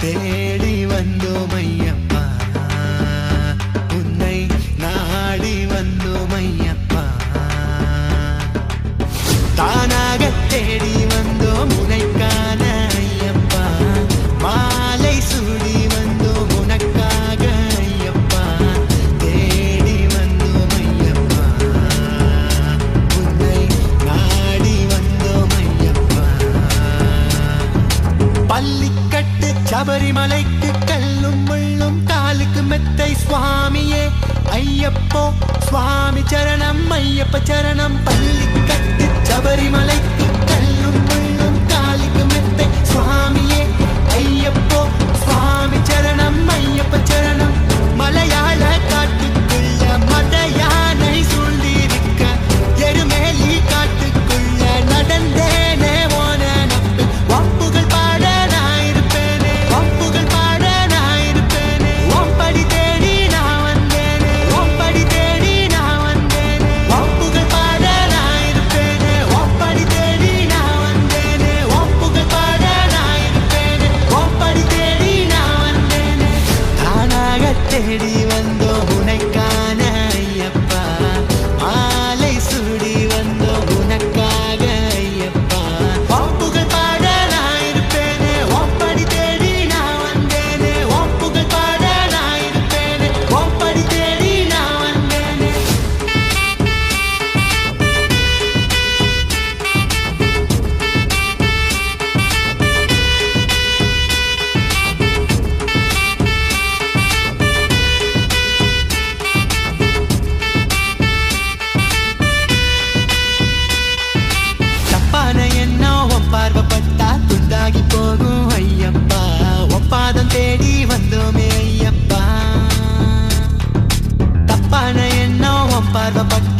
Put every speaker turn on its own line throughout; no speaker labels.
தேடி வந்தோம் சரணம் ஐயப்ப சரணம். பள்ளி கட்டு சபரிமலை பாடப்பட்ட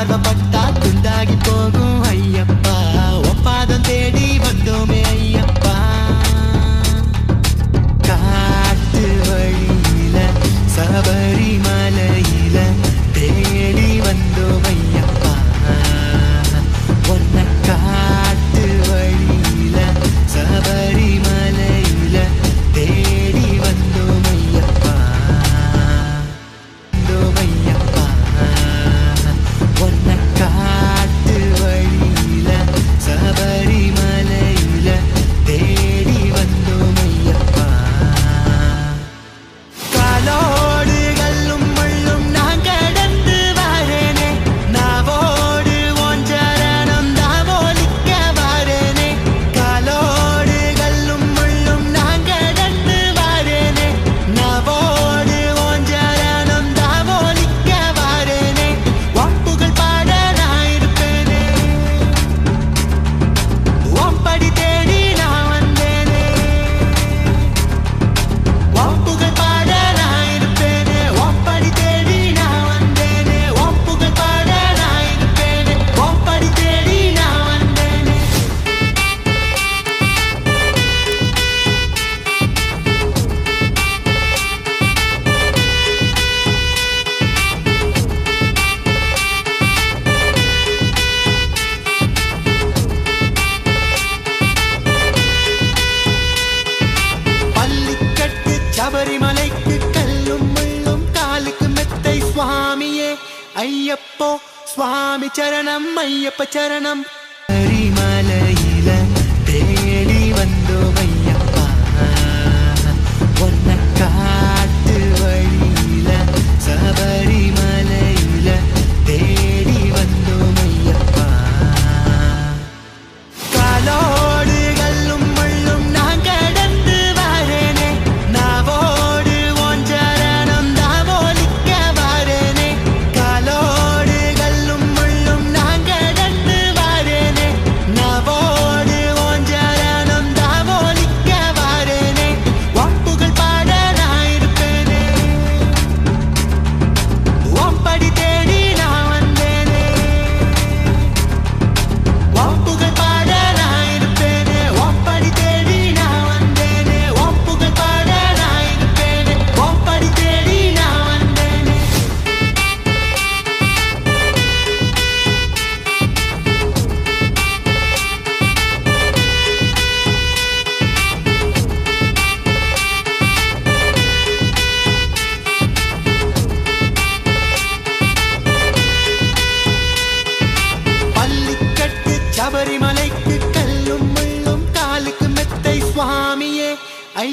side of अय्यप्पो स्वामिचरणम् अय्यप्पचरणम्